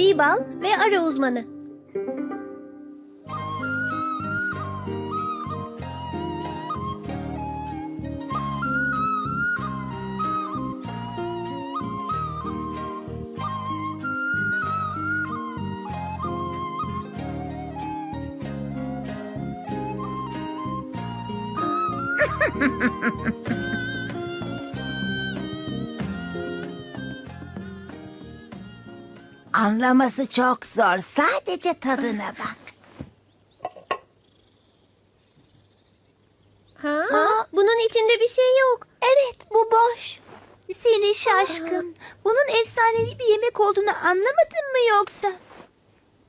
Tabii bal ve arı uzmanı. Anlaması çok zor. Sadece tadına bak. Ha? Bunun içinde bir şey yok. Evet bu boş. Seni şaşkın. Bunun efsanevi bir yemek olduğunu anlamadın mı yoksa?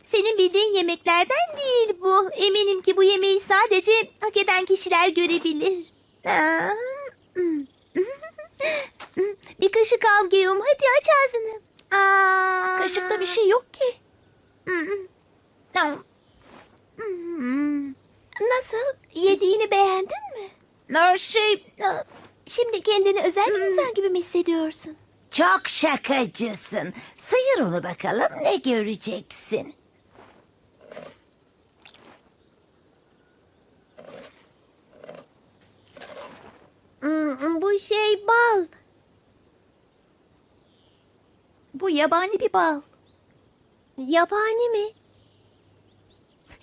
Senin bildiğin yemeklerden değil bu. Eminim ki bu yemeği sadece hak eden kişiler görebilir. Aa, hmm. bir kaşık al Geyum. Hadi aç ağzını. Aa. Kaşıkta bir şey yok ki. Hmm. Nasıl? Yediğini beğendin mi? Nur şey... Şimdi kendini özel bir insan gibi mi hissediyorsun? Çok şakacısın. Sıyır onu bakalım ne göreceksin. Hmm, bu şey bal. Bu yabani bir bal. Yabani mi?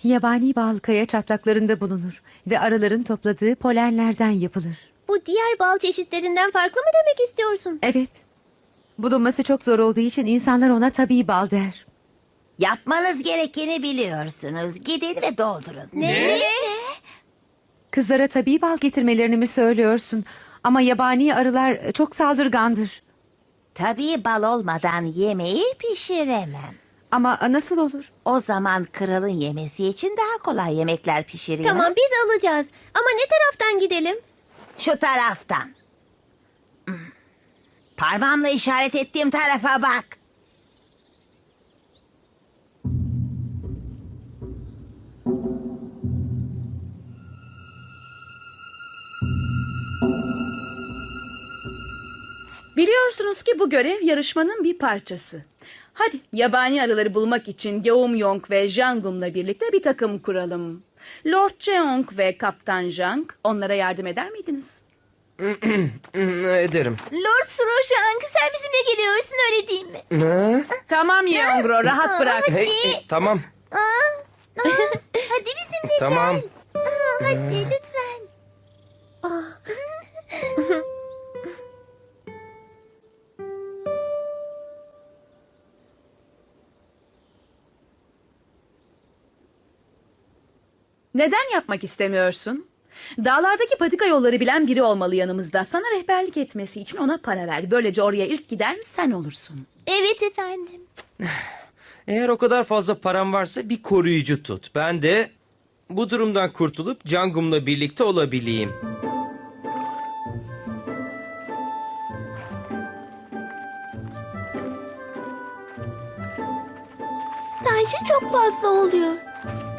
Yabani bal kaya çatlaklarında bulunur ve arıların topladığı polenlerden yapılır. Bu diğer bal çeşitlerinden farklı mı demek istiyorsun? Evet. Bulunması çok zor olduğu için insanlar ona tabii bal der. Yapmanız gerekeni biliyorsunuz. Gidin ve doldurun. Ne? Kızlara tabii bal getirmelerini mi söylüyorsun? Ama yabani arılar çok saldırgandır. Tabii bal olmadan yemeği pişiremem. Ama nasıl olur? O zaman kralın yemesi için daha kolay yemekler pişireyim. Tamam biz alacağız. Ama ne taraftan gidelim? Şu taraftan. Hmm. Parmağımla işaret ettiğim tarafa bak. Biliyorsunuz ki bu görev yarışmanın bir parçası. Hadi yabani arıları bulmak için Geum-yong ve Jangum'la birlikte bir takım kuralım. Lord Cheong ve Kaptan Jang onlara yardım eder miydiniz? Ederim. Lord Surojang sen bizimle geliyorsun öyle değil mi? Ha? Tamam Yeongro rahat bırak. Hey, hey, tamam. Hadi bizimle Tamam. gel. Aa, hadi lütfen. Neden yapmak istemiyorsun? Dağlardaki patika yolları bilen biri olmalı yanımızda. Sana rehberlik etmesi için ona para ver. Böylece oraya ilk giden sen olursun. Evet efendim. Eğer o kadar fazla param varsa bir koruyucu tut. Ben de bu durumdan kurtulup Cangum'la birlikte olabileyim. Tanju çok fazla oluyor.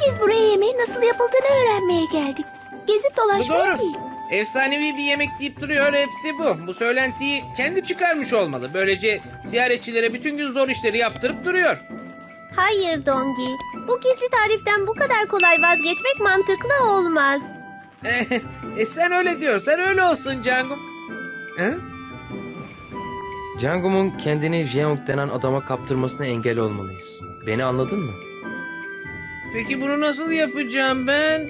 Biz buraya yemeğin nasıl yapıldığını öğrenmeye geldik. Gezip dolaşmaya doğru. değil. Efsanevi bir yemek deyip duruyor hepsi bu. Bu söylentiyi kendi çıkarmış olmalı. Böylece ziyaretçilere bütün gün zor işleri yaptırıp duruyor. Hayır Dongi. Bu gizli tariften bu kadar kolay vazgeçmek mantıklı olmaz. e sen öyle diyorsan öyle olsun Cangum. He? Cangum'un kendini Jeong denen adama kaptırmasına engel olmalıyız. Beni anladın mı? Peki bunu nasıl yapacağım ben?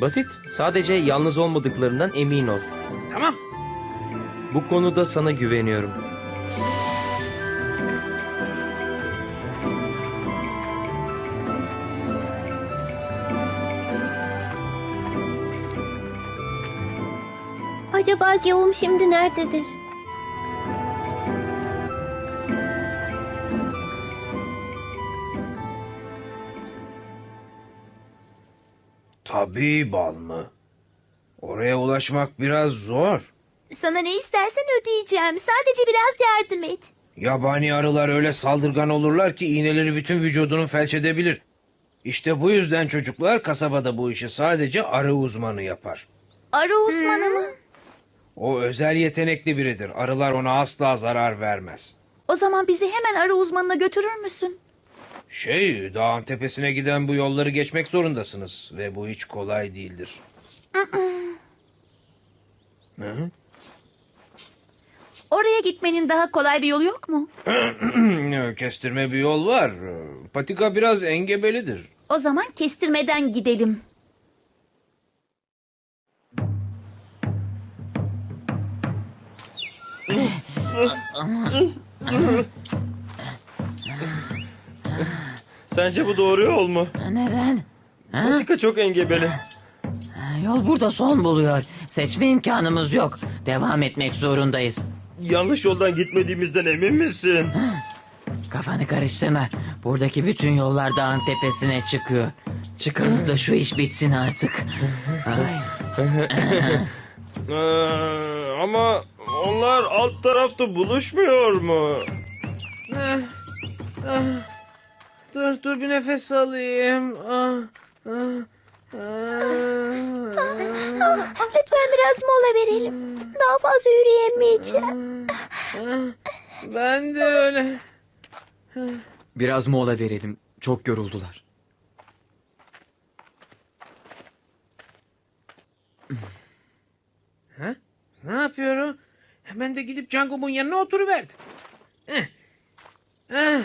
Basit. Sadece yalnız olmadıklarından emin ol. Tamam. Bu konuda sana güveniyorum. Acaba Gavum şimdi nerededir? Tabii bal mı? Oraya ulaşmak biraz zor. Sana ne istersen ödeyeceğim. Sadece biraz yardım et. Yabani arılar öyle saldırgan olurlar ki iğneleri bütün vücudunu felç edebilir. İşte bu yüzden çocuklar kasabada bu işi sadece arı uzmanı yapar. Arı uzmanı mı? O özel yetenekli biridir. Arılar ona asla zarar vermez. O zaman bizi hemen arı uzmanına götürür müsün? Şey, dağın tepesine giden bu yolları geçmek zorundasınız ve bu hiç kolay değildir. Hı? Oraya gitmenin daha kolay bir yolu yok mu? Kestirme bir yol var. Patika biraz engebelidir. O zaman kestirmeden gidelim. Sence bu doğru yol mu? Neden? Patika çok engebeli. Yol burada son buluyor. Seçme imkanımız yok. Devam etmek zorundayız. Yanlış yoldan gitmediğimizden emin misin? Kafanı karıştırma. Buradaki bütün yollar dağın tepesine çıkıyor. Çıkalım da şu iş bitsin artık. Ay, Ee, ama onlar alt tarafta buluşmuyor mu? Dur dur bir nefes alayım. Ah, Lütfen biraz mola verelim. Daha fazla yürüyemeyeceğim. Ben de öyle. Biraz mola verelim. Çok yoruldular. Ne yapıyorum? Hemen de gidip Cangum'un yanına oturuverdim. Eh. Eh.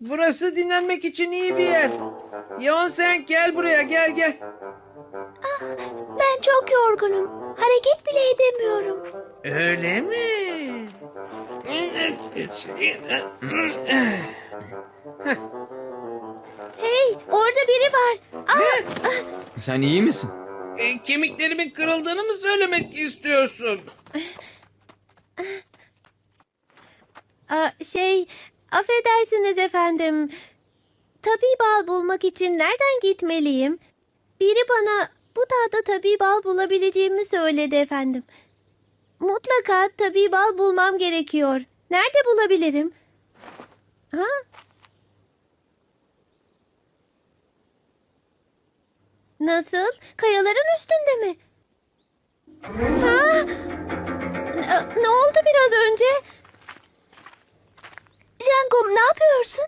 Burası dinlenmek için iyi bir yer. Yon sen gel buraya gel gel. Ben çok yorgunum. Hareket bile edemiyorum. Öyle mi? Hey, orada biri var. Sen iyi misin? E, kemiklerimin kırıldığını mı söylemek istiyorsun? Aa, şey, affedersiniz efendim. Tabii bal bulmak için nereden gitmeliyim? Biri bana bu dağda tabii bal bulabileceğimi söyledi efendim. Mutlaka tabii bal bulmam gerekiyor. Nerede bulabilirim? Ha? Nasıl? Kayaların üstünde mi? Ha? Ne oldu biraz önce? Cangum ne yapıyorsun?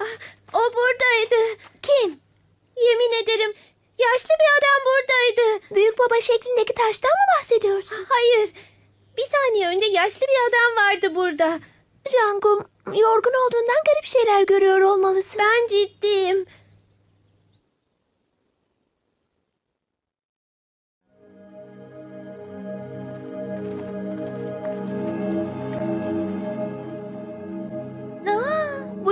Ah, O buradaydı. Kim? Yemin ederim yaşlı bir adam buradaydı. Büyük baba şeklindeki taştan mı bahsediyorsun? Hayır. Bir saniye önce yaşlı bir adam vardı burada. Cangum, yorgun olduğundan garip şeyler görüyor olmalısın. Ben ciddiyim.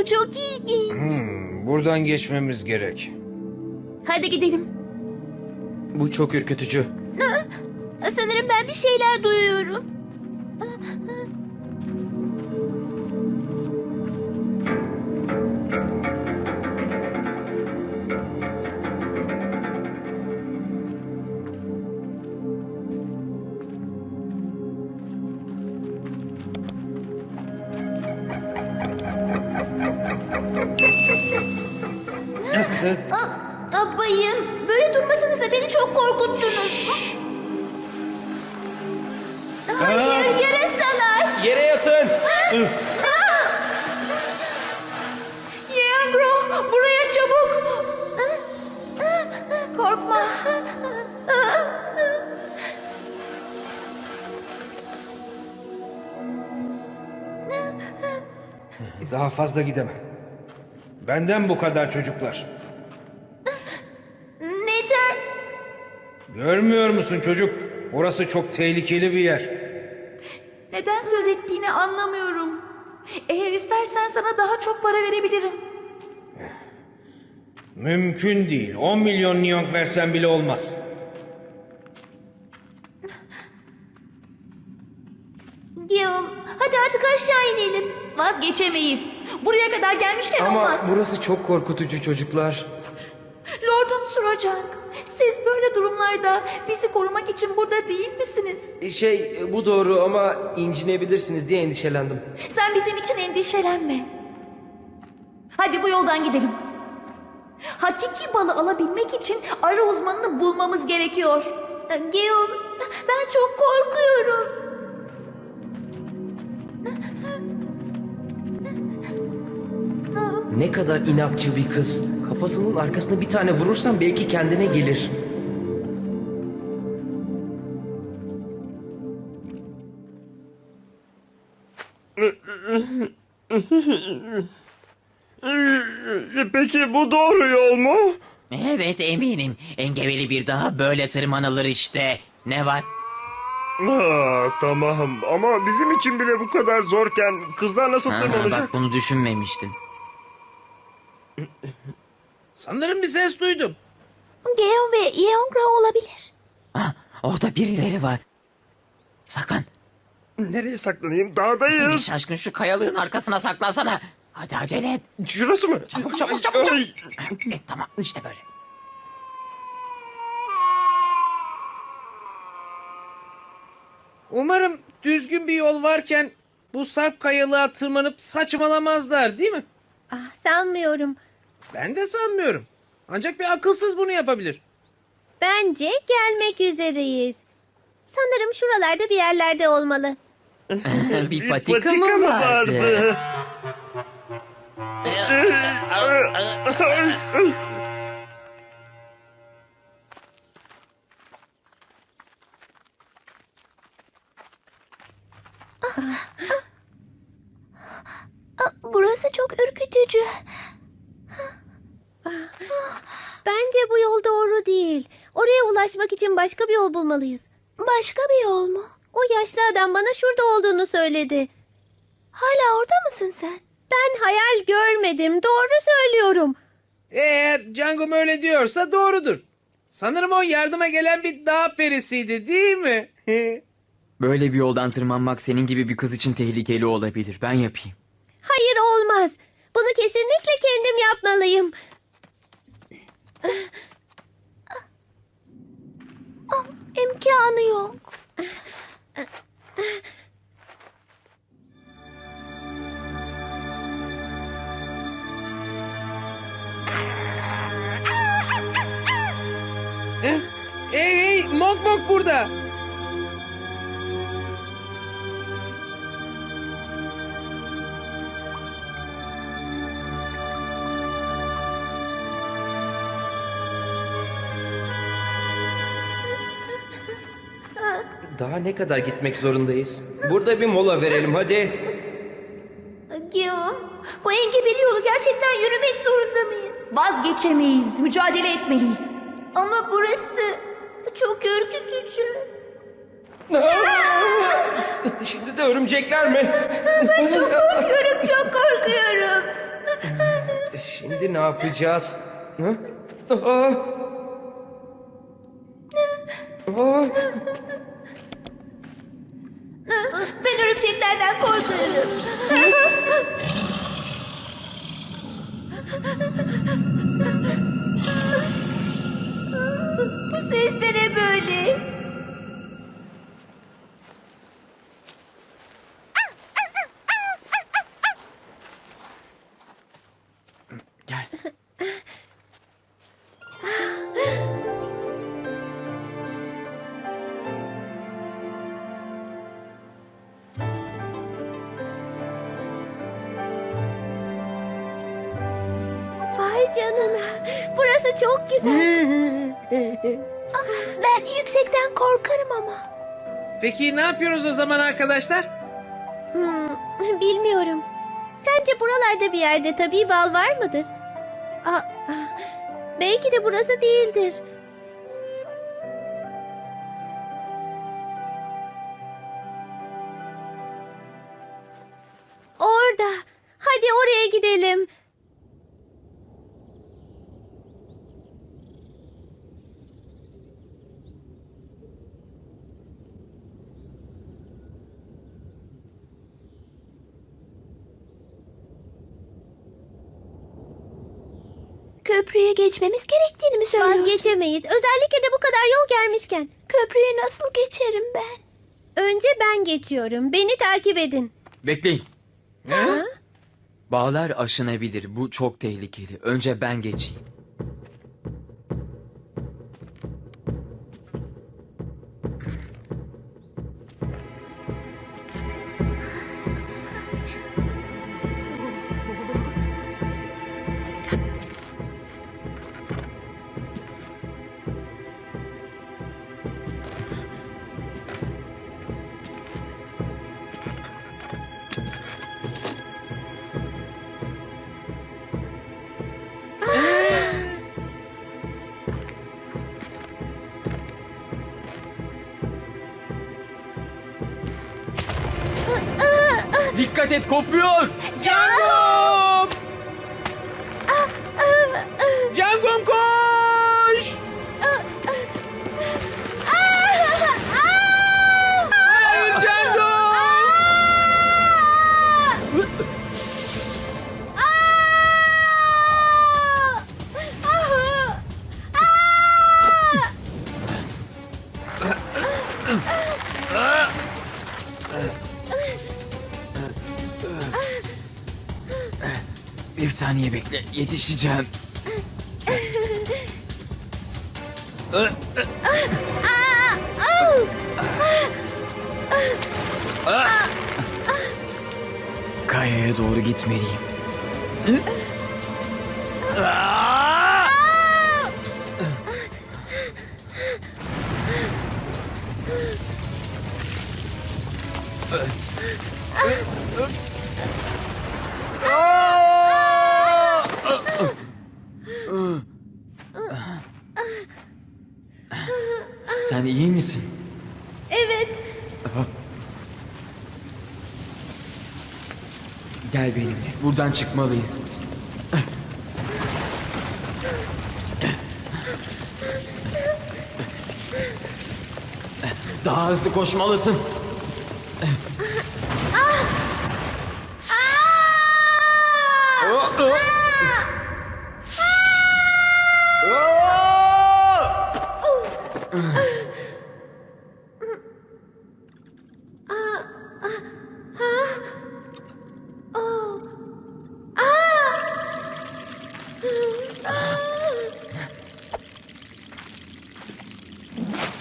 Bu çok ilginç. Hmm, buradan geçmemiz gerek. Hadi gidelim. Bu çok ürkütücü. Sanırım ben bir şeyler duyuyorum. Yeangro, buraya çabuk. Korkma. Daha fazla gidemem. Benden bu kadar çocuklar. Neden? Görmüyor musun çocuk? Orası çok tehlikeli bir yer. Neden söz ettiğini anlamıyorum. Eğer istersen sana daha çok para verebilirim. Mümkün değil. 10 milyon niyong versen bile olmaz. Guillaume, hadi artık aşağı inelim. Vazgeçemeyiz. Buraya kadar gelmişken Ama olmaz. burası çok korkutucu çocuklar. Lordum Suracak, siz böyle durumlarda bizi korumak için burada değil misiniz? Şey bu doğru ama incinebilirsiniz diye endişelendim. Sen bizim için endişelenme. Hadi bu yoldan gidelim. Hakiki balı alabilmek için arı uzmanını bulmamız gerekiyor. Guillaume, ben çok korkuyorum. Ne kadar inatçı bir kız. Kafasının arkasına bir tane vurursan belki kendine gelir. Peki bu doğru yol mu? Evet eminim. Engebeli bir daha böyle tırmanılır işte. Ne var? Ha, tamam ama bizim için bile bu kadar zorken kızlar nasıl Ha, tırmanacak? bak bunu düşünmemiştim. Sanırım bir ses duydum. Guillaume ve Yeongra olabilir. Ah, orada birileri var. Saklan. Nereye saklanayım? Seni Dağdayız. şaşkın şu kayalığın arkasına saklansana. Hadi acele et. Şurası mı? Çabuk çabuk çabuk çabuk. Ay, E, tamam işte böyle. Umarım düzgün bir yol varken bu sarp kayalığa tırmanıp saçmalamazlar değil mi? Ah, sanmıyorum. Ben de sanmıyorum. Ancak bir akılsız bunu yapabilir. Bence gelmek üzereyiz. Sanırım şuralarda bir yerlerde olmalı. bir patika, mı vardı? Burası çok ürkütücü. Bence bu yol doğru değil. Oraya ulaşmak için başka bir yol bulmalıyız. Başka bir yol mu? O yaşlı adam bana şurada olduğunu söyledi. Hala orada mısın sen? Ben hayal görmedim. Doğru söylüyorum. Eğer Cangum öyle diyorsa doğrudur. Sanırım o yardıma gelen bir dağ perisiydi değil mi? Böyle bir yoldan tırmanmak senin gibi bir kız için tehlikeli olabilir. Ben yapayım. Hayır olmaz. Bunu kesinlikle kendim yapmalıyım. İmkanı yok. Hey hey Mok Mok burada. Daha ne kadar gitmek zorundayız? Burada bir mola verelim hadi. Guillaume, bu engebeli yolu gerçekten yürümek zorunda mıyız? Vazgeçemeyiz, mücadele etmeliyiz. Ama burası çok ürkütücü. Şimdi de örümcekler mi? Korkuyorum, çok korkuyorum. Şimdi ne yapacağız? Hı? Aa! Aa! Bu ses de ne böyle? Gel. Vay canına. Burası çok güzel. Ben yüksekten korkarım ama. Peki ne yapıyoruz o zaman arkadaşlar? Hmm, bilmiyorum. Sence buralarda bir yerde tabii bal var mıdır? Aa, belki de burası değildir. Orada. Hadi oraya gidelim. Köprüyü geçmemiz gerektiğini mi söylüyorsun? Vazgeçemeyiz. Özellikle de bu kadar yol gelmişken. Köprüyü nasıl geçerim ben? Önce ben geçiyorum. Beni takip edin. Bekleyin. Bağlar aşınabilir. Bu çok tehlikeli. Önce ben geçeyim. Dikkat et kopuyor. Cangum! Yetişeceğim. Kayaya doğru gitmeliyim. Sen iyi misin? Evet. Gel benimle. Buradan çıkmalıyız. Daha hızlı koşmalısın.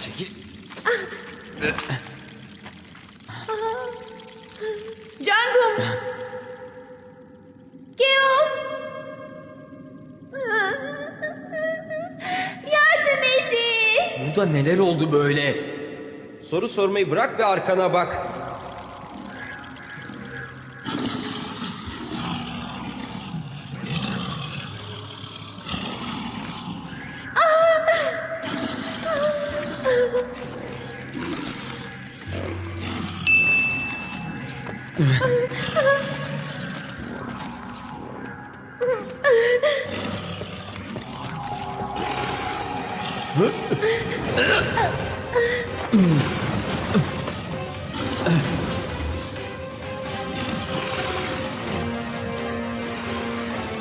Çekil. Cangum! Geom. Yardım edin. Burada neler oldu böyle? Soru sormayı bırak ve arkana bak.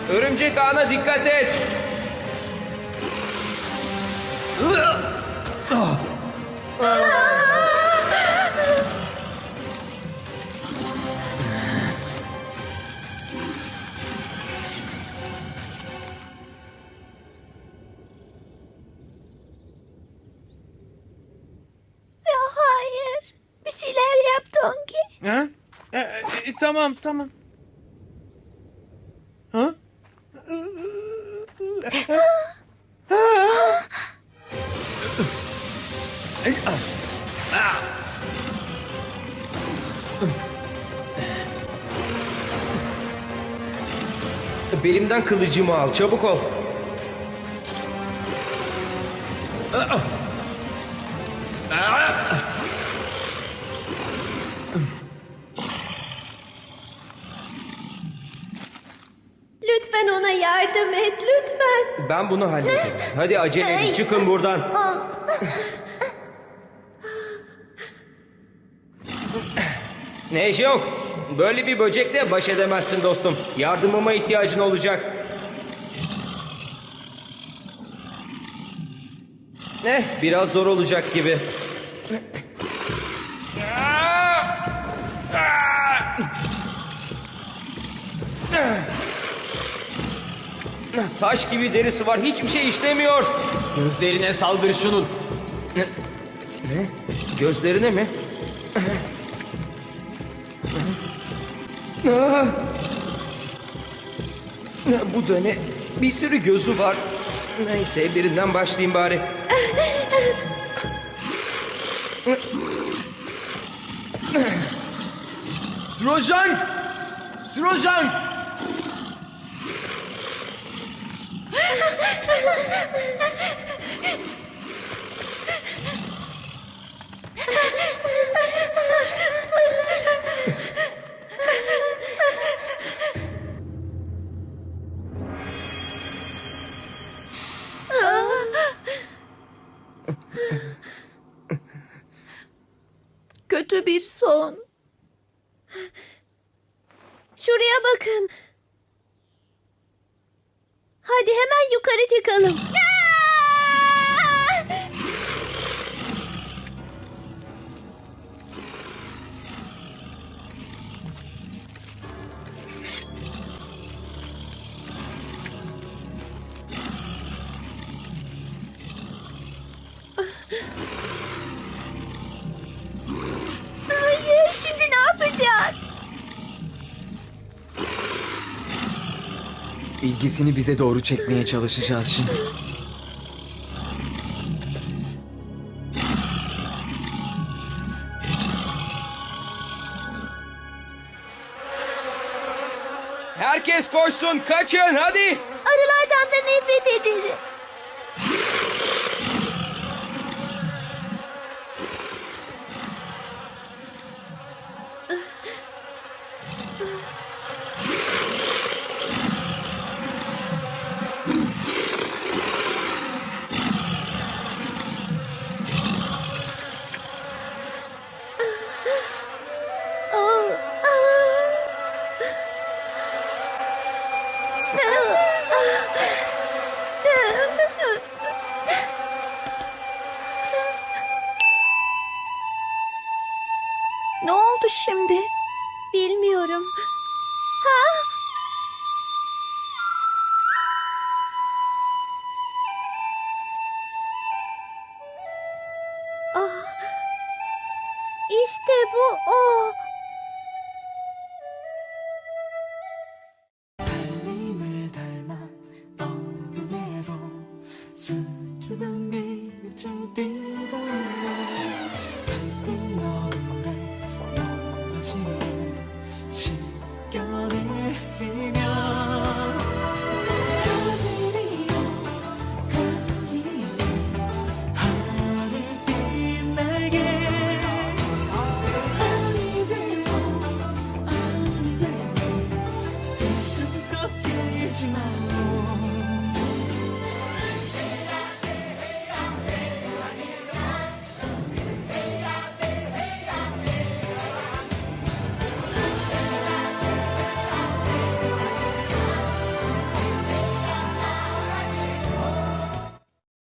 Örümcek ağına dikkat et. Ya tamam tamam. Ha? Belimden kılıcımı al, çabuk ol. Ben bunu hallederim. Hadi acele edin çıkın buradan. Ne yok. Böyle bir böcekle baş edemezsin dostum. Yardımıma ihtiyacın olacak. Eh, biraz zor olacak gibi. Taş gibi derisi var. Hiçbir şey işlemiyor. Gözlerine saldır şunun. Gözlerine mi? Bu da ne? Bir sürü gözü var. Neyse birinden başlayayım bari. Sürojan! Sürojan! ハハハハ! İlgisini bize doğru çekmeye çalışacağız şimdi. Herkes koşsun, kaçın hadi. Arılardan da nefret ederim. 次只能你，也就抵不了。